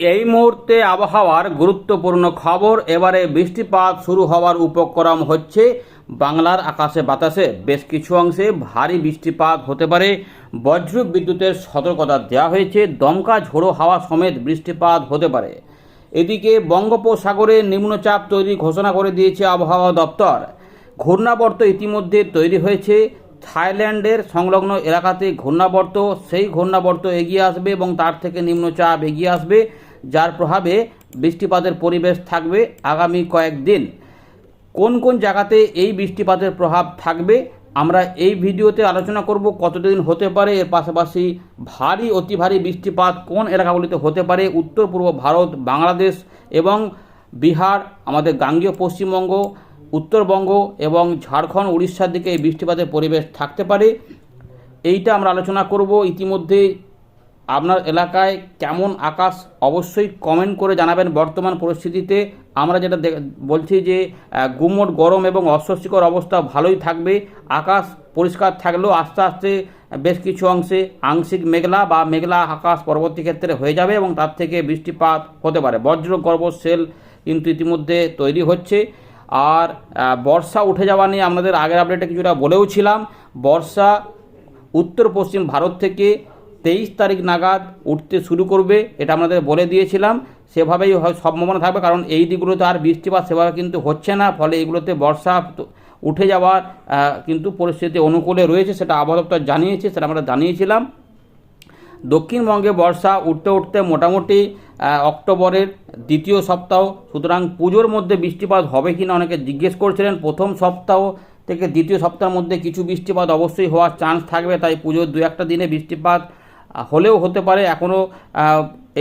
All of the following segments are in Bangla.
এই মুহূর্তে আবহাওয়ার গুরুত্বপূর্ণ খবর, এবারে বৃষ্টিপাত শুরু হওয়ার উপক্রম হচ্ছে বাংলার আকাশে বাতাসে। বেশ কিছু অংশে ভারী বৃষ্টিপাত হতে পারে। বজ্র বিদ্যুতের সতর্কতা দেওয়া হয়েছে। দমকা ঝোড়ো হাওয়া সমেত বৃষ্টিপাত হতে পারে। এদিকে বঙ্গোপসাগরে নিম্নচাপ তৈরি ঘোষণা করে দিয়েছে আবহাওয়া দপ্তর। ঘূর্ণাবর্ত ইতিমধ্যে তৈরি হয়েছে। থাইল্যান্ডের সংলগ্ন এলাকাতে ঘূর্ণাবর্ত, সেই ঘূর্ণাবর্ত এগিয়ে আসবে এবং তার থেকে নিম্নচাপ এগিয়ে আসবে। যার প্রভাবে বৃষ্টিপাতের পরিবেশ থাকবে আগামী কয়েকদিন কোন কোন জায়গাতে এই বৃষ্টিপাতের প্রভাব থাকবে, আমরা এই ভিডিওতে আলোচনা করব কতদিন হতে পারে। এর পাশাপাশি ভারী, অতি ভারী বৃষ্টিপাত কোন এলাকাগুলিতে হতে পারে, উত্তর, পূর্ব ভারত, বাংলাদেশ এবং বিহার, আমাদের গাঙ্গীয় পশ্চিমবঙ্গ, উত্তরবঙ্গ এবং ঝাড়খণ্ড, উড়িষ্যার দিকে এই বৃষ্টিপাতের পরিবেশ থাকতে পারে। এইটা আমরা আলোচনা করব ইতিমধ্যে। আপনার এলাকায় কেমন আকাশ অবশ্যই কমেন্ট করে জানাবেন। বর্তমান পরিস্থিতিতে আমরা যেটা বলছি যে গুমোট গরম এবং অস্বস্তিকর অবস্থা ভালোই থাকবে। আকাশ পরিষ্কার থাকলেও আস্তে আস্তে বেশ কিছু অংশে আংশিক মেঘলা বা মেঘলা আকাশ পরবর্তী ক্ষেত্রে হয়ে যাবে এবং তার থেকে বৃষ্টিপাত হতে পারে। বজ্র গর্ভ সেল কিন্তু ইতিমধ্যে তৈরি হচ্ছে। আর বর্ষা উঠে যাওয়া নিয়ে আমাদের আগের আপডেটে কিছুটা বলেও ছিলাম বর্ষা উত্তর পশ্চিম ভারত থেকে তেইশ তারিখ নাগাদ উঠতে শুরু করবে, এটা আমাদের বলে দিয়েছিলাম। সেভাবেই সম্ভাবনা থাকবে, কারণ এই দিকগুলোতে আর বৃষ্টিপাত সেভাবে কিন্তু হচ্ছে না, ফলে এইগুলোতে বর্ষা উঠে যাওয়ার কিন্তু পরিস্থিতি অনুকূলে রয়েছে, সেটা আবহাওয়া দপ্তর জানিয়েছে, সেটা আমরা জানিয়েছিলাম। দক্ষিণবঙ্গে বর্ষা উঠতে উঠতে মোটামুটি অক্টোবরের দ্বিতীয় সপ্তাহ, সুতরাং পুজোর মধ্যে বৃষ্টিপাত হবে কি না অনেকে জিজ্ঞেস করছিলেন। প্রথম সপ্তাহ থেকে দ্বিতীয় সপ্তাহের মধ্যে কিছু বৃষ্টিপাত অবশ্যই হওয়ার চান্স থাকবে, তাই পুজোর দু একটা দিনে বৃষ্টিপাত হলেও হতে পারে এখনও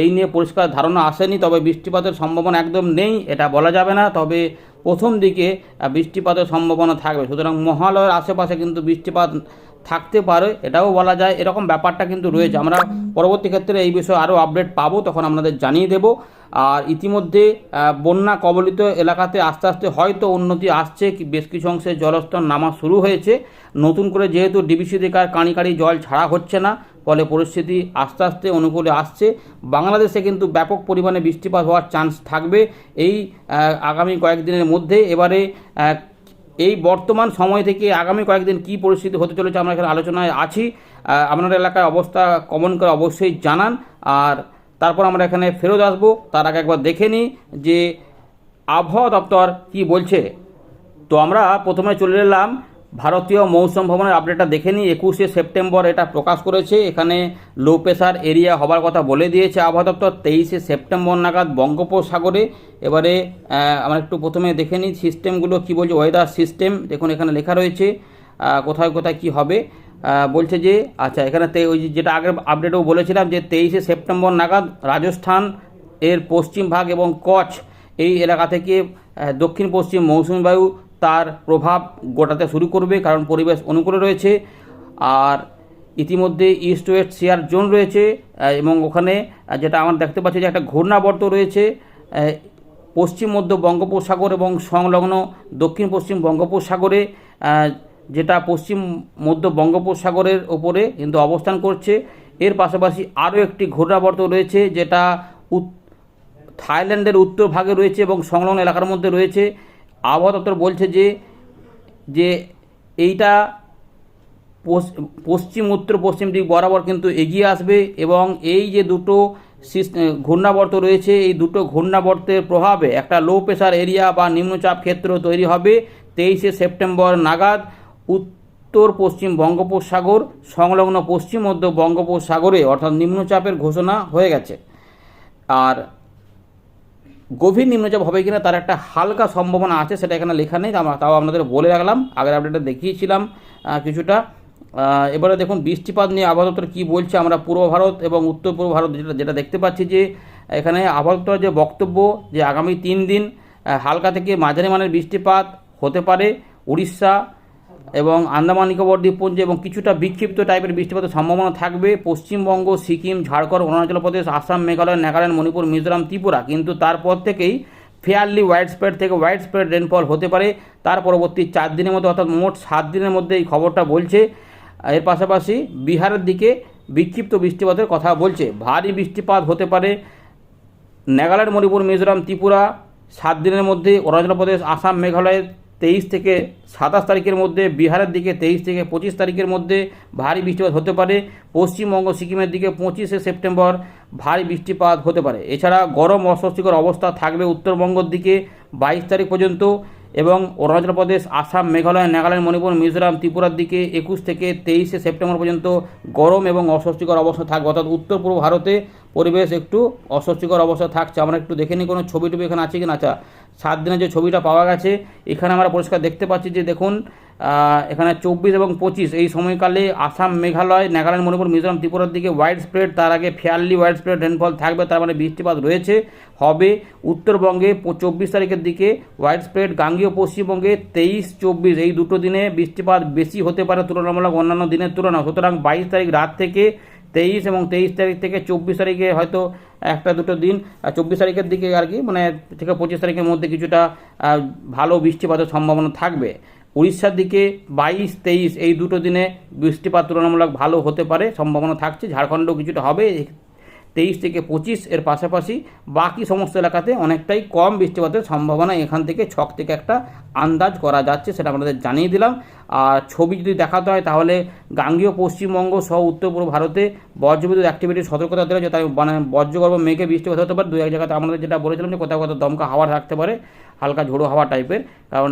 এই নিয়ে পরিষ্কার ধারণা আসেনি, তবে বৃষ্টিপাতের সম্ভাবনা একদম নেই, এটা বলা যাবে না, তবে প্রথম দিকে বৃষ্টিপাতের সম্ভাবনা থাকবে। সুতরাং মহালয়ের আশেপাশে কিন্তু বৃষ্টিপাত থাকতে পারে, এটাও বলা যায়, এরকম ব্যাপারটা কিন্তু রয়েছে। আমরা পরবর্তী ক্ষেত্রে এই বিষয়ে আরও আপডেট পাবো, তখন আপনাদের জানিয়ে দেব। আর ইতিমধ্যে বন্যা কবলিত এলাকাতে আস্তে আস্তে হয়তো উন্নতি আসছে বেশ কিছু অংশে জলস্তর নামা শুরু হয়েছে। নতুন করে যেহেতু ডিবিসি থেকে আর কাঁড়ি কাঁড়ি জল ছাড়া হচ্ছে না ফলে পরিস্থিতি আস্তে আস্তে অনুকূলে আসছে। বাংলাদেশে কিন্তু ব্যাপক পরিমাণে বৃষ্টিপাত হওয়ার চান্স থাকবে। এই আগামী কয়েকদিনের মধ্যে এবারে এই বর্তমান সময় থেকে আগামী কয়েকদিন কি পরিস্থিতি হতে চলেছে আমরা এখানে আলোচনায় আছি। আপনার এলাকায় অবস্থা কমন করে অবশ্যই জানান। আর তারপর আমরা এখানে ফেরত আসব। তার আগে একবার দেখে নিই যে আবহাওয়া দপ্তর কি বলছে। তো আমরা প্রথমে চলে এলাম ভারতীয় মৌসুম ভবনের আপডেটটা দেখে নিই। একুশে সেপ্টেম্বর এটা প্রকাশ করেছে। এখানে লো প্রেশার এরিয়া হবার কথা বলে দিয়েছে আবহাওয়া দপ্তর। তেইশে সেপ্টেম্বর নাগাদ বঙ্গোপসাগরে। এবারে আমরা একটু প্রথমে দেখে নিই সিস্টেমগুলো কী বলছে ওয়েদার সিস্টেম দেখুন, এখানে লেখা রয়েছে কোথায় কোথায় কি হবে। বলছে যে আচ্ছা এখানে ওই যেটা আগের আপডেটেও বলেছিলাম যে, তেইশে সেপ্টেম্বর নাগাদ রাজস্থান এর পশ্চিম ভাগ এবং কচ্ছ এই এলাকা থেকে দক্ষিণ পশ্চিম মৌসুমী বায়ু তার প্রভাব গোটাতে শুরু করবে, কারণ পরিবেশ অনুকূলে রয়েছে। আর ইতিমধ্যে ইস্ট ওয়েস্ট শেয়ার জোন রয়েছে এবং ওখানে যেটা আমরা দেখতে পাচ্ছি যে একটা ঘূর্ণাবর্ত রয়েছে পশ্চিম, মধ্য বঙ্গোপসাগর এবং সংলগ্ন দক্ষিণ পশ্চিম বঙ্গোপসাগরে যেটা পশ্চিম, মধ্য বঙ্গোপসাগরের ওপরে কিন্তু অবস্থান করছে। এর পাশাপাশি আরও একটি ঘূর্ণাবর্ত রয়েছে, যেটা থাইল্যান্ডের উত্তর ভাগে রয়েছে এবং সংলগ্ন এলাকার মধ্যে রয়েছে। আবহাওয়া দপ্তর বলছে যে যে এইটা পশ্চিম, উত্তর, পশ্চিম দিক বরাবর কিন্তু এগিয়ে আসবে এবং এই যে দুটো ঘূর্ণাবর্ত রয়েছে, এই দুটো ঘূর্ণাবর্তের প্রভাবে একটা লো প্রেশার এরিয়া বা নিম্নচাপ ক্ষেত্র তৈরি হবে তেইশে সেপ্টেম্বর নাগাদ। উত্তর, পশ্চিম বঙ্গোপসাগর, সংলগ্ন পশ্চিম, মধ্য বঙ্গোপসাগরে অর্থাৎ নিম্নচাপের ঘোষণা হয়ে গেছে। আর গভীর নিম্নচাপ হবে কিনা তার একটা হালকা সম্ভাবনা আছে, সেটা এখানে লেখা নেই তাও আপনাদের বলে রাখলাম, আগের আপডেটে দেখিয়েছিলাম কিছুটা। এবারে দেখুন, বৃষ্টিপাত নিয়ে আবহাওয়া দপ্তর কী বলছে আমরা পূর্ব ভারত এবং উত্তর পূর্ব ভারত যেটা যেটা দেখতে পাচ্ছি যে, এখানে আবহাওয়া যে বক্তব্য যে আগামী তিন দিন হালকা থেকে মাঝারি মানের বৃষ্টিপাত হতে পারে, উড়িষ্যা এবং আন্দামান নিকোবর দ্বীপপুঞ্জ এবং কিছুটা বিক্ষিপ্ত টাইপের বৃষ্টিপাতের সম্ভাবনা থাকবে। পশ্চিমবঙ্গ, সিকিম, ঝাড়খণ্ড, অরুণাচল প্রদেশ, আসাম, মেঘালয়, নাগাল্যান্ড, মণিপুর, মিজোরাম, ত্রিপুরা। কিন্তু তারপর থেকেই ফেয়ারলি ওয়াইড স্প্রেড থেকে ওয়াইড স্প্রেড রেনফল হতে পারে। তার পরবর্তী চার দিনের মধ্যে অর্থাৎ মোট সাত দিনের মধ্যে এই খবরটা বলছে। এর পাশাপাশি বিহারের দিকে বিক্ষিপ্ত বৃষ্টিপাতের কথা বলছে। ভারী বৃষ্টিপাত হতে পারে নাগাল্যান্ড, মণিপুর, মিজোরাম, ত্রিপুরা। সাত দিনের মধ্যে অরুণাচল প্রদেশ, আসাম, মেঘালয় তেইশ থেকে সাতাশ তারিখের মধ্যে, বিহারের দিকে তেইশ থেকে পঁচিশ তারিখের মধ্যে ভারী বৃষ্টিপাত হতে পারে। পশ্চিমবঙ্গ, সিকিমের দিকে পঁচিশে সেপ্টেম্বর ভারী বৃষ্টিপাত হতে পারে। এছাড়া গরম অস্বস্তিকর অবস্থা থাকবে উত্তরবঙ্গের দিকে বাইশ তারিখ পর্যন্ত এবং অরুণাচল প্রদেশ, আসাম, মেঘালয়, নাগাল্যান্ড, মণিপুর, মিজোরাম, ত্রিপুরার দিকে একুশ থেকে তেইশে সেপ্টেম্বর পর্যন্ত গরম এবং অস্বস্তিকর অবস্থা থাকবে। অর্থাৎ উত্তর পূর্ব ভারতে পরিবেশ একটু অস্বস্তিকর অবস্থা থাকছে। আমরা একটু দেখে নিই কোনো ছবি টবি এখানে আছে কি না আচ্ছা সাত দিনে যে ছবিটা পাওয়া গেছে, এখানে আমরা পরিষ্কার দেখতে পাচ্ছি যে দেখুন এখানে চব্বিশ এবং পঁচিশ, এই সময়কালে আসাম, মেঘালয়, নাগাল্যান্ড, মণিপুর, মিজোরাম, ত্রিপুরার দিকে ওয়াইড স্প্রেড তার আগে ফেয়ারলি ওয়াইড স্প্রেড রেনফল থাকবে, তার মানে বৃষ্টিপাত রয়েছে। হবে উত্তরবঙ্গে চব্বিশ তারিখের দিকে ওয়াইড স্প্রেড গাঙ্গীয় পশ্চিমবঙ্গে তেইশ, চব্বিশ, এই দুটো দিনে বৃষ্টিপাত বেশি হতে পারে তুলনামূলক অন্যান্য দিনের তুলনায়। সুতরাং বাইশ তারিখ রাত থেকে তেইশ এবং তেইশ তারিখ থেকে চব্বিশ তারিখে হয়তো একটা দুটো দিন চব্বিশ তারিখের দিকে আর কি মানে থেকে পঁচিশ তারিখের মধ্যে কিছুটা ভালো বৃষ্টিপাতের সম্ভাবনা থাকবে। উড়িষ্যার দিকে বাইশ, তেইশ এই দুটো দিনে বৃষ্টিপাত তুলনামূলক ভালো হতে পারে, সম্ভাবনা থাকছে। ঝাড়খণ্ডও কিছুটা হবে তেইশ থেকে পঁচিশ এর পাশাপাশি বাকি সমস্ত এলাকাতে অনেকটাই কম বৃষ্টিপাতের সম্ভাবনা এখান থেকে ছক থেকে একটা আন্দাজ করা যাচ্ছে সেটা আপনাদের জানিয়ে দিলাম। আর ছবি যদি দেখাতে হয় তাহলে গাঙ্গীয় পশ্চিমবঙ্গ সহ উত্তর পূর্ব ভারতে বজ্রবিদ্যুৎ অ্যাক্টিভিটির সতর্কতা দেওয়া যায় তাই মানে বজ্রগর্ভ মেঘে বৃষ্টিপাত হতে পারে। দু এক জায়গাতে আমাদের যেটা বলেছিলাম যে কোথাও কোথাও দমকা হাওয়া থাকতে পারে, হালকা ঝোড়ো হাওয়া টাইপের কারণ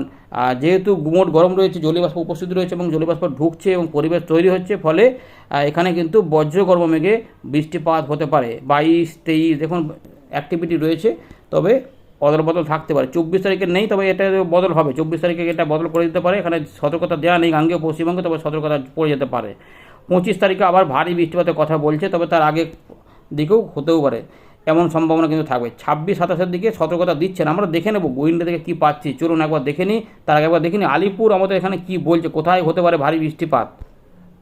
যেহেতু গুমোট গরম রয়েছে জলীয়বাষ্প উপস্থিত রয়েছে এবং জলীয়বাষ্প ঢুকছে এবং পরিবেশ তৈরি হচ্ছে, ফলে এখানে কিন্তু বজ্রগর্ভ মেঘে বৃষ্টিপাত হতে পারে। বাইশ, তেইশ, দেখুন অ্যাক্টিভিটি রয়েছে, তবে অদল বদল থাকতে পারে। চব্বিশ তারিখে নেই, তবে এটা বদল হবে। চব্বিশ তারিখে এটা বদল করে দিতে পারে। এখানে সতর্কতা দেওয়া নেই গাঙ্গেয় পশ্চিমবঙ্গে, তবে সতর্কতা পড়ে যেতে পারে। পঁচিশ তারিখে আবার ভারী বৃষ্টিপাতের কথা বলছে, তবে তার আগে দিকেও হতেও পারে। এমন সম্ভাবনা কিন্তু থাকবে। ছাব্বিশ, সাতাশের দিকে সতর্কতা দিচ্ছেন। আমরা দেখে নেব উইন্ডো থেকে কী পাচ্ছি। চলুন একবার দেখে নিই। তার আগে একবার দেখে নিই, আলিপুর আমাদের এখানে কী বলছে, কোথায় হতে পারে ভারী বৃষ্টিপাত?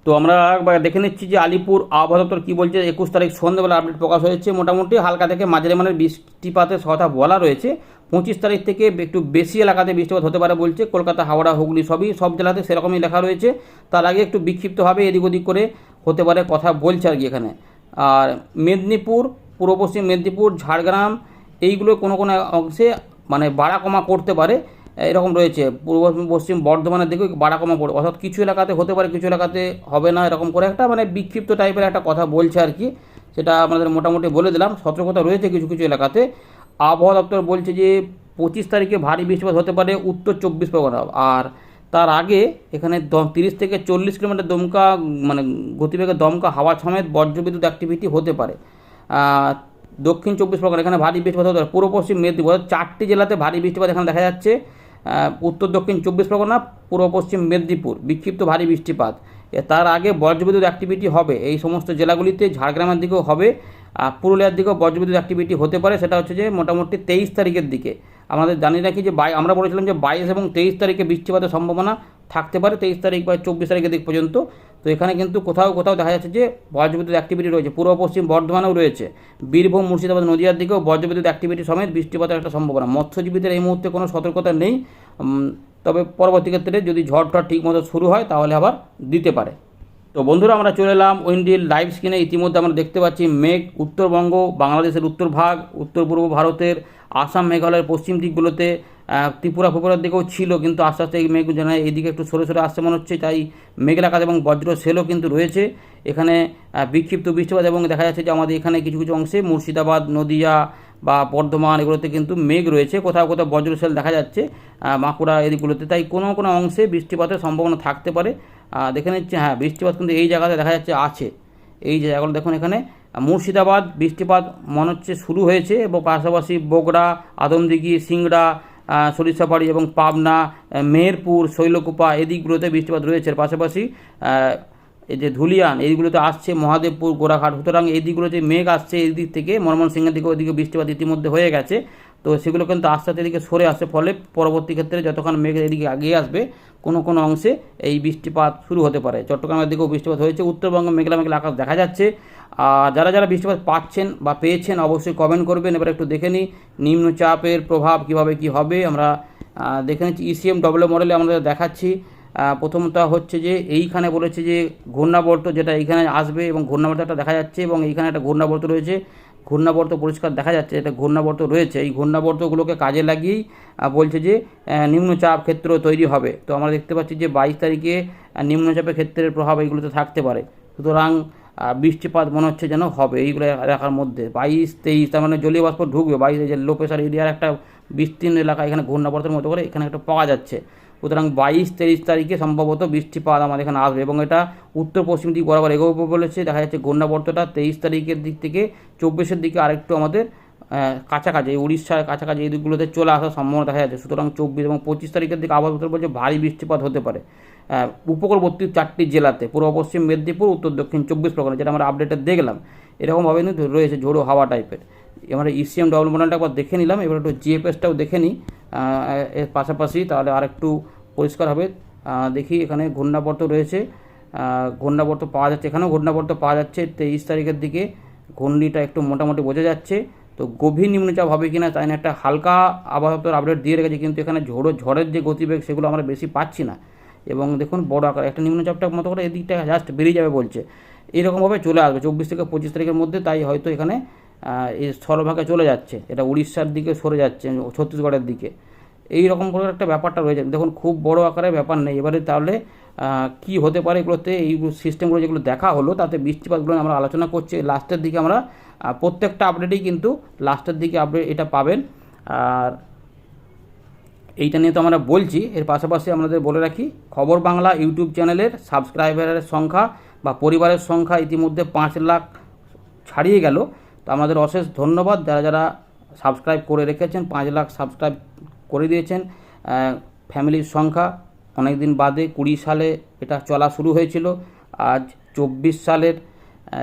তো আমরা একবার দেখে নিচ্ছি যে আলিপুর আবহাওয়া দপ্তর কী বলছে, একুশ তারিখ সন্ধ্যেবেলা আপডেট প্রকাশ হয়েছে। মোটামুটি হালকা থেকে মাঝারি মানের বৃষ্টিপাতের কথা বলা রয়েছে। পঁচিশ তারিখ থেকে একটু বেশি এলাকাতে বৃষ্টিপাত হতে পারে বলছে। কলকাতা, হাওড়া, হুগলি সবই, সব জেলাতে সেরকমই লেখা রয়েছে। তার আগে একটু বিক্ষিপ্তভাবে এদিক ওদিক করে হতে পারে কথা বলছে আর কি এখানে। আর মেদিনীপুর পূর্ব পশ্চিম মেদিনীপুর, ঝাড়গ্রাম এইগুলো কোনো কোনো অংশে মানে বাড়া কমা করতে পারে, এরকম রয়েছে। পূর্ব পশ্চিম বর্ধমানের দিকেও বাড়া কমা পড়ে অর্থাৎ কিছু এলাকাতে হতে পারে, কিছু এলাকাতে হবে না, এরকম করে একটা মানে বিক্ষিপ্ত টাইপের একটা কথা বলছে আর কি, সেটা আমাদের মোটামুটি বলে দিলাম। সতর্কতা রয়েছে কিছু কিছু এলাকাতে। আবহাওয়া দপ্তর বলছে যে, পঁচিশ তারিখে ভারী বৃষ্টিপাত হতে পারে উত্তর চব্বিশ পরগনা। আর তার আগে এখানে তিরিশ থেকে চল্লিশ কিলোমিটার দমকা মানে গতিবেগে দমকা হাওয়া সমেত বজ্রবিদ্যুৎ অ্যাক্টিভিটি হতে পারে। দক্ষিণ চব্বিশ পরগনা, এখানে ভারী বৃষ্টিপাত হতে পারে। পূর্ব পশ্চিম মেদিনীপুর চারটি জেলাতে ভারী বৃষ্টিপাত এখানে দেখা যাচ্ছে। উত্তর দক্ষিণ চব্বিশ পরগনা, পূর্ব পশ্চিম মেদিনীপুর, বিক্ষিপ্ত ভারী বৃষ্টিপাত। তার আগে বজ্রবিদ্যুৎ অ্যাক্টিভিটি হবে। এই সমস্ত জেলাগুলিতে ঝাড়গ্রামের দিকেও হবে, আর পুরুলিয়ার দিকেও বজ্রবিদ্যুৎ অ্যাক্টিভিটি হতে পারে। সেটা হচ্ছে যে মোটামুটি তেইশ তারিখের দিকে। আমাদের জানি রাখি যে বাই আমরা বলেছিলাম যে বাইশ এবং তেইশ তারিখে বৃষ্টিপাতের সম্ভাবনা থাকতে পারে, তেইশ তারিখ বা চব্বিশ তারিখের দিক পর্যন্ত। তো এখানে কিন্তু কোথাও কোথাও দেখা যাচ্ছে যে বজ্রবিদ্যুৎ অ্যাক্টিভিটি রয়েছে। পূর্ব পশ্চিম বর্ধমানেও রয়েছে। বীরভূম, মুর্শিদাবাদ নদীয়ার দিকেও বজ্রবিদ্যুৎ অ্যাক্টিভিটি সমেত বৃষ্টিপাতের একটা সম্ভাবনা। মৎস্যজীবীদের এই মুহূর্তে কোনো সতর্কতা নেই। তবে পরবর্তী ক্ষেত্রে যদি ঝড় ঠিক মতো শুরু হয়, তাহলে আবার দিতে পারে। তো বন্ধুরা, আমরা চলে এলাম উইন্ডিল লাইভ স্ক্রিনে। ইতিমধ্যে আমরা দেখতে পাচ্ছি মেঘ, উত্তরবঙ্গ, বাংলাদেশের উত্তর ভাগ উত্তর পূর্ব ভারতের, আসাম, মেঘালয়ের পশ্চিম দিকগুলোতে ত্রিপুরা ফুপুরার দিকেও ছিল, কিন্তু আস্তে আস্তে এই মেঘ যেন এইদিকে একটু সরে সরে আসছে মনে হচ্ছে, তাই মেঘলা কাজ এবং বজ্র সেলও কিন্তু রয়েছে। এখানে বিক্ষিপ্ত বৃষ্টিপাত এবং দেখা যাচ্ছে যে আমাদের এখানে কিছু কিছু অংশে মুর্শিদাবাদ, নদিয়া বা বর্ধমান এগুলোতে কিন্তু মেঘ রয়েছে। কোথাও কোথাও বজ্র সেল দেখা যাচ্ছে বাঁকুড়া এদিকগুলোতে। তাই কোনো কোনো অংশে বৃষ্টিপাতের সম্ভাবনা থাকতে পারে। দেখে নিচ্ছি হ্যাঁ বৃষ্টিপাত কিন্তু এই জায়গাতে দেখা যাচ্ছে আছে। এই জায়গাগুলো দেখুন এখানে মুর্শিদাবাদ বৃষ্টিপাত মনে হচ্ছে শুরু হয়েছে এবং পাশাপাশি বগুড়া, আদমদিঘি, সিংড়া সরিষাবাড়ি এবং পাবনা মেহেরপুর, শৈলকুপা এদিকগুলোতে বৃষ্টিপাত রয়েছে। পাশাপাশি এই যে ধুলিয়ান এইগুলোতে আসছে মহাদেবপুর গোড়াঘাট সুতরাং এই দিকগুলোতে মেঘ আসছে এই দিক থেকে। ময়মনসিংহের দিকে ওইদিকে বৃষ্টিপাত ইতিমধ্যে হয়ে গেছে। তো সেগুলো কিন্তু আস্তে আস্তে এদিকে সরে আসে ফলে পরবর্তী ক্ষেত্রে যতক্ষণ মেঘ এদিকে এগিয়ে আসবে, কোনো কোনো অংশে এই বৃষ্টিপাত শুরু হতে পারে। চট্টগ্রামের দিকেও বৃষ্টিপাত হয়েছে। উত্তরবঙ্গ মেঘলা মেঘলা আকাশ দেখা যাচ্ছে। আর যারা যারা বৃষ্টিপাত পাচ্ছেন বা পেয়েছেন অবশ্যই কমেন্ট করবেন। এবার একটু দেখে নিই নিম্নচাপের প্রভাব কীভাবে কি হবে। আমরা দেখে নিচ্ছি ইসিএম ডব্লিউ মডেলে আমাদের দেখাচ্ছি। আহ, প্রথমত হচ্ছে যে এইখানে বলেছে যে ঘূর্ণাবর্ত যেটা এইখানে আসবে এবং ঘূর্ণাবর্তটা দেখা যাচ্ছে এবং এইখানে একটা ঘূর্ণাবর্ত রয়েছে। ঘূর্ণাবর্ত পরিষ্কার দেখা যাচ্ছে এটা ঘূর্ণাবর্ত রয়েছে। এই ঘূর্ণাবর্তগুলোকে কাজে লাগিয়েই বলছে যে নিম্নচাপ ক্ষেত্র তৈরি হবে। তো আমরা দেখতে পাচ্ছি যে বাইশ তারিখে নিম্নচাপের ক্ষেত্রের প্রভাব এইগুলোতে থাকতে পারে। সুতরাং বৃষ্টিপাত মনে হচ্ছে যেন হবে এইগুলো এলাকার মধ্যে। বাইশ, তেইশ, তার মানে জলীয় বাষ্প ঢুকবে। বাইশ যে লো প্রেশার এরিয়ার একটা বিস্তীর্ণ এলাকা, এখানে ঘূর্ণাবর্তের মতো করে এখানে একটা পাওয়া যাচ্ছে। সুতরাং বাইশ, তেইশ তারিখে সম্ভবত বৃষ্টিপাত আমাদের এখানে আসবে এবং এটা উত্তর পশ্চিম দিক বরাবর এগোবে বলেছে। দেখা যাচ্ছে ঘূর্ণাবর্তটা তেইশ তারিখের দিক থেকে চব্বিশের দিকে আরেকটু আমাদের কাছাকাছি উড়িষ্যার কাছাকাছি এই দিকগুলোতে চলে আসার সম্ভাবনা দেখা যাচ্ছে। সুতরাং চব্বিশ এবং পঁচিশ তারিখের দিকে আবহাওয়া বলছে ভারী বৃষ্টিপাত হতে পারে। উপকূলবর্তী চারটি জেলাতে, পূর্ব, পশ্চিম, মেদিনীপুর, উত্তর, দক্ষিণ, চব্বিশ পরগনা, যেটা আমরা আপডেটে দেখলাম, এরকমভাবে কিন্তু রয়েছে ঝোড়ো হাওয়া টাইপের আমরা ইসিএম ডবল মডেলটা একবার দেখে নিলাম, এবার একটু জিএফএসটাও দেখে নিই এর পাশাপাশি তাহলে আর একটু পরিষ্কার হবে দেখি এখানে ঘূর্ণাবর্ত রয়েছে ঘূর্ণাবর্ত পাওয়া যাচ্ছে, এখানেও ঘূর্ণাবর্ত পাওয়া যাচ্ছে, তেইশ তারিখের দিকে ঘূর্ণিটা একটু মোটামুটি বোঝা যাচ্ছে, তো গভীর নিম্নচাপ হবে কিনা তাই না একটা হালকা আবহাওয়া আপডেট দিয়ে রেখেছে, কিন্তু এখানে ঝোড়ো ঝড়ের যে গতিবেগ সেগুলো আমরা বেশি পাচ্ছি না। এবং দেখুন বড় আকার, একটা নিম্নচাপটা মতো করে এদিকটা জাস্ট বেরিয়ে যাবে বলছে। এইরকমভাবে চলে আসবে, চব্বিশ থেকে পঁচিশ তারিখের মধ্যে তাই হয়তো এখানে এই স্থলভাগে চলে যাচ্ছে। এটা উড়িষ্যার দিকে সরে যাচ্ছে, ছত্তিশগড়ের দিকে। এই রকম করে একটা ব্যাপারটা রয়েছে। দেখুন খুব বড় আকারের ব্যাপার নেই। এবারে তাহলে কি হতে পারে এগুলোতে? এই সিস্টেমগুলো যেগুলো দেখা হলো, তাতে বৃষ্টিপাতগুলো আমরা আলোচনা করছি। লাস্টের দিকে আমরা প্রত্যেকটা আপডেটেই কিন্তু লাস্টের দিকে আপডেট এটা পাবেন। আর এইটা নিয়ে তো আমরা বলছি। এর পাশাপাশি আমাদের বলে রাখি, খবর বাংলা ইউটিউব চ্যানেলের সাবস্ক্রাইবারের সংখ্যা বা পরিবারের সংখ্যা ইতিমধ্যে পাঁচ লাখ ছাড়িয়ে গেল। তো আমাদের অশেষ ধন্যবাদ। যারা যারা সাবস্ক্রাইব করে রেখেছেন, পাঁচ লাখ সাবস্ক্রাইব করে দিয়েছেন ফ্যামিলির সংখ্যা অনেক দিন বাদে কুড়ি সালে এটা চলা শুরু হয়েছিল। আজ চব্বিশ সালের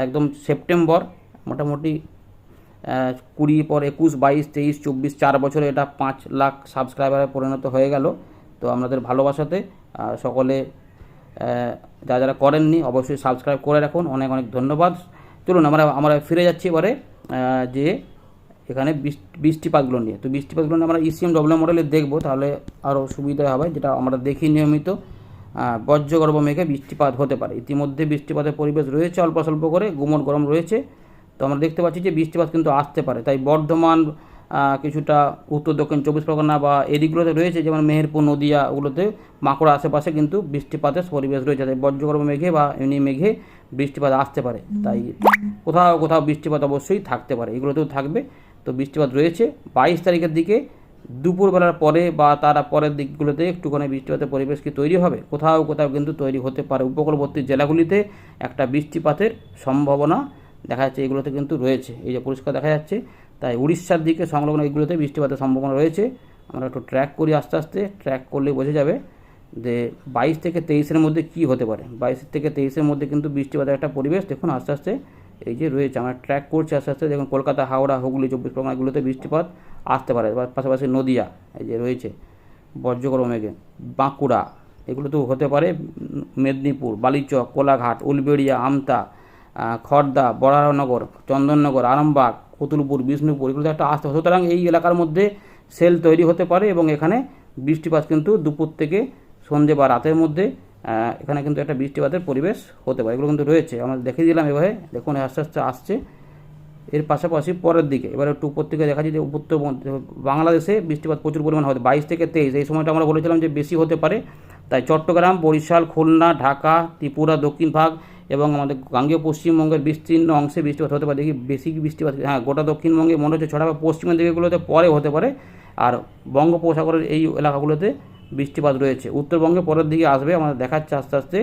একদম সেপ্টেম্বর, মোটামুটি কুড়ি পর একুশ, বাইশ, তেইশ, চব্বিশ, চার বছরে এটা পাঁচ লাখ সাবস্ক্রাইবারে পরিণত হয়ে গেল। তো আপনাদের ভালোবাসাতে সকলে যারা যারা করেননি অবশ্যই সাবস্ক্রাইব করে রাখুন। অনেক অনেক ধন্যবাদ। চলুন, আমরা আমরা ফিরে যাচ্ছি এবারে যে এখানে বৃষ্টি- বৃষ্টিপাতগুলো নিয়ে। তো বৃষ্টিপাতগুলো নিয়ে আমরা ইসিএম ডব্লিউ মডেলে দেখব, তাহলে আরও সুবিধা হবে, যেটা আমরা দেখি নিয়মিত। বজ্রগর্ভ মেঘে বৃষ্টিপাত হতে পারে। ইতিমধ্যে বৃষ্টিপাতের পরিবেশ রয়েছে অল্প স্বল্প করে, গুমট গরম রয়েছে। তো আমরা দেখতে পাচ্ছি যে বৃষ্টিপাত কিন্তু আসতে পারে। তাই বর্ধমান কিছুটা উত্তর, দক্ষিণ চব্বিশ পরগনা বা এদিকগুলোতে রয়েছে, যেমন মেহেরপুর, নদিয়া ওগুলোতে বাঁকুড়া আশেপাশে কিন্তু বৃষ্টিপাতের পরিবেশ রয়েছে। তাই বজ্রগর্ভ মেঘে বা এমনি মেঘে বৃষ্টিপাত আসতে পারে। তাই কোথাও কোথাও বৃষ্টিপাত অবশ্যই থাকতে পারে। এগুলোতেও থাকবে। তো বৃষ্টিপাত রয়েছে। বাইশ তারিখের দিকে দুপুরবেলার পরে বা তার পরের দিকগুলোতে একটুখানি বৃষ্টিপাতের পরিবেশ কি তৈরি হবে? কোথাও কোথাও কিন্তু তৈরি হতে পারে। উপকূলবর্তী জেলাগুলিতে একটা বৃষ্টিপাতের সম্ভাবনা দেখা যাচ্ছে এগুলোতে কিন্তু রয়েছে। এই যে পরিষ্কার দেখা যাচ্ছে, তাই উড়িষ্যার দিকে সংলগ্ন এগুলোতে বৃষ্টিপাতের সম্ভাবনা রয়েছে। আমরা একটু ট্র্যাক করি আস্তে আস্তে ট্র্যাক করলে বোঝা যাবে যে বাইশ থেকে তেইশের মধ্যে কি হতে পারে। বাইশ থেকে তেইশের মধ্যে কিন্তু বৃষ্টিপাতের একটা পরিবেশ, দেখুন আস্তে আস্তে এই যে রয়েছে। আমরা ট্র্যাক করছি আস্তে আস্তে, দেখুন কলকাতা, হাওড়া, হুগলি, চব্বিশ পরগনা এগুলোতে বৃষ্টিপাত আসতে পারে। পাশাপাশি নদিয়া, এই যে রয়েছে বজ্রগর্ভ মেঘে বাঁকুড়া এগুলো তো হতে পারে। মেদিনীপুর, বালিচক, কোলাঘাট, উলবেড়িয়া, আমতা আহ, খড়দা বরাহনগর চন্দননগর আরামবাগ কতুলপুর বিষ্ণুপুর এগুলোতে একটা আসতে সুতরাং এই এলাকার মধ্যে সেল তৈরি হতে পারে এবং এখানে বৃষ্টিপাত কিন্তু দুপুর থেকে সন্ধে বা রাতের মধ্যে এখানে কিন্তু একটা বৃষ্টিপাতের পরিবেশ হতে পারে। এগুলো কিন্তু রয়েছে। আমরা দেখিয়ে দিলাম এভাবে দেখুন আস্তে আস্তে আসছে। এর পাশাপাশি পরের দিকে এবার একটু উপর থেকে দেখা যায় যে উত্তর বাংলাদেশে বৃষ্টিপাত প্রচুর পরিমাণ হবে বাইশ থেকে তেইশ এই সময়টা আমরা বলেছিলাম যে বেশি হতে পারে। তাই চট্টগ্রাম বরিশাল খুলনা ঢাকা ত্রিপুরা দক্ষিণ ভাগ এবং আমাদের গাঙ্গেয় পশ্চিমবঙ্গের বিস্তীর্ণ অংশে বৃষ্টিপাত হতে পারে, দেখি বেশি বৃষ্টিপাত হ্যাঁ গোটা দক্ষিণবঙ্গে মনে হচ্ছে ছড়াবে, পশ্চিমের দিকেগুলোতে পরে হতে পারে, আর বঙ্গোপসাগরের এই এলাকাগুলোতে বৃষ্টিপাত রয়েছে। উত্তরবঙ্গে পরের দিকে আসবে আমাদের দেখাচ্ছে আস্তে আস্তে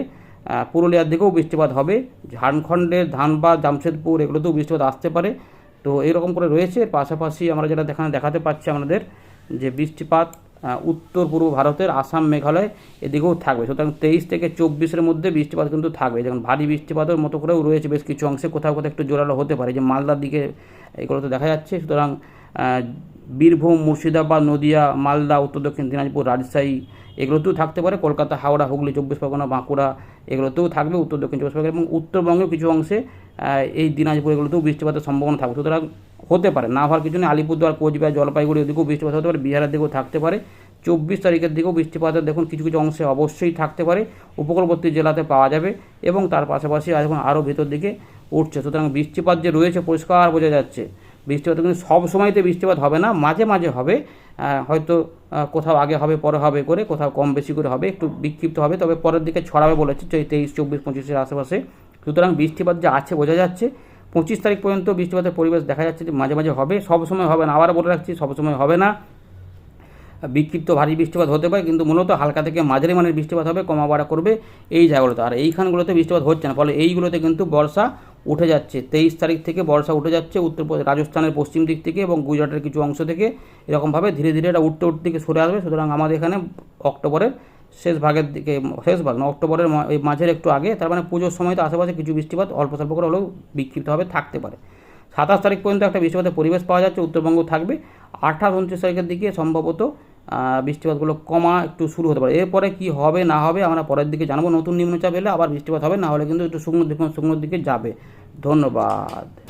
পুরুলিয়ার দিকেও বৃষ্টিপাত হবে, ঝাড়খণ্ডের ধানবাদ, জামশেদপুর, এগুলোতেও বৃষ্টিপাত আসতে পারে, তো এরকম করে রয়েছে পাশাপাশি আমরা যেটা দেখানো দেখাতে পাচ্ছি আমাদের যে বৃষ্টিপাত উত্তর পূর্ব ভারতের আসাম, মেঘালয় এদিকেও থাকবে। সুতরাং তেইশ থেকে চব্বিশের মধ্যে বৃষ্টিপাত কিন্তু থাকবে। যেমন ভারী বৃষ্টিপাতের মতো করেও রয়েছে বেশ কিছু অংশে। কোথাও কোথাও একটু জোরালো হতে পারে। যে মালদার দিকে এগুলো তো দেখা যাচ্ছে। সুতরাং বীরভূম, মুর্শিদাবাদ, নদিয়া, মালদা, উত্তর দক্ষিণ দিনাজপুর, রাজশাহী, এগুলোতেও থাকতে পারে। কলকাতা, হাওড়া, হুগলি, চব্বিশ পরগনা, বাঁকুড়া এগুলোতেও থাকবে, উত্তর দক্ষিণ চব্বিশ পরগনা এবং উত্তরবঙ্গের কিছু অংশে এই দিনাজপুর এগুলোতেও বৃষ্টিপাতের সম্ভাবনা থাকবে। সুতরাং হতে পারে, না হওয়ার কিছু নেই। আলিপুরদুয়ার, কোচবিহার, জলপাইগুড়ি ওদিকেও বৃষ্টিপাত হতে পারে, বিহারের দিকেও থাকতে পারে। চব্বিশ তারিখের দিকেও বৃষ্টিপাতের দেখুন কিছু কিছু অংশে অবশ্যই থাকতে পারে। উপকূলবর্তী জেলাতে পাওয়া যাবে এবং তার পাশাপাশি এখন আরও ভেতর দিকে উঠছে। সুতরাং বৃষ্টিপাত যে রয়েছে, পরিষ্কার বোঝা যাচ্ছে। বৃষ্টিপাত কিন্তু সব সময়তে বৃষ্টিপাত হবে না, মাঝে মাঝে হবে। হয়তো কোথাও আগে হবে, পরে হবে করে, কোথাও কম বেশি করে হবে, একটু বিক্ষিপ্ত হবে, তবে পরের দিকে ছড়াবে বলেছে তেইশ, চব্বিশ, পঁচিশের আশেপাশে। সুতরাং বৃষ্টিপাত যে আছে বোঝা যাচ্ছে। পঁচিশ তারিখ পর্যন্ত বৃষ্টিপাতের পরিবেশ দেখা যাচ্ছে যে মাঝে মাঝে হবে, সব সময় হবে না। আবার বলে রাখছি, সব সময় হবে না। বিক্ষিপ্ত ভারী বৃষ্টিপাত হতে পারে, কিন্তু মূলত হালকা থেকে মাঝারি মানের বৃষ্টিপাত হবে কমা বাড়া করবে এই জায়গাগুলোতে। আর এইখানগুলোতে বৃষ্টিপাত হচ্ছে না, ফলে এইগুলোতে কিন্তু বর্ষা উঠে যাচ্ছে। তেইশ তারিখ থেকে বর্ষা উঠে যাচ্ছে উত্তর রাজস্থানের পশ্চিম দিক থেকে এবং গুজরাটের কিছু অংশ থেকে। এরকমভাবে ধীরে ধীরে এটা উঠতে উঠতে দিকে সরে আসবে। সুতরাং আমাদের এখানে অক্টোবরের শেষ ভাগের দিকে, শেষ ভাগ না অক্টোবরের মাঝের একটু আগে, তার মানে পুজোর সময় তো আশেপাশে কিছু বৃষ্টিপাত অল্প স্বল্প করে হলেও বিক্ষিপ্তভাবে থাকতে পারে। সাতাশ তারিখ পর্যন্ত একটা বৃষ্টিপাতের পরিবেশ পাওয়া যাচ্ছে, উত্তরবঙ্গ থাকবে। আঠাশ, উনত্রিশ তারিখের দিকে সম্ভবত বৃষ্টিপাতগুলো কমা একটু শুরু হতে পারে। এরপরে কি হবে, না হবে, আমরা পরের দিকে জানব। নতুন নিম্নচাপ এলে আবার বৃষ্টিপাত হবে, না হলে কিন্তু একটু শুকনো দিকে শুকনোর দিকে যাবে। ধন্যবাদ।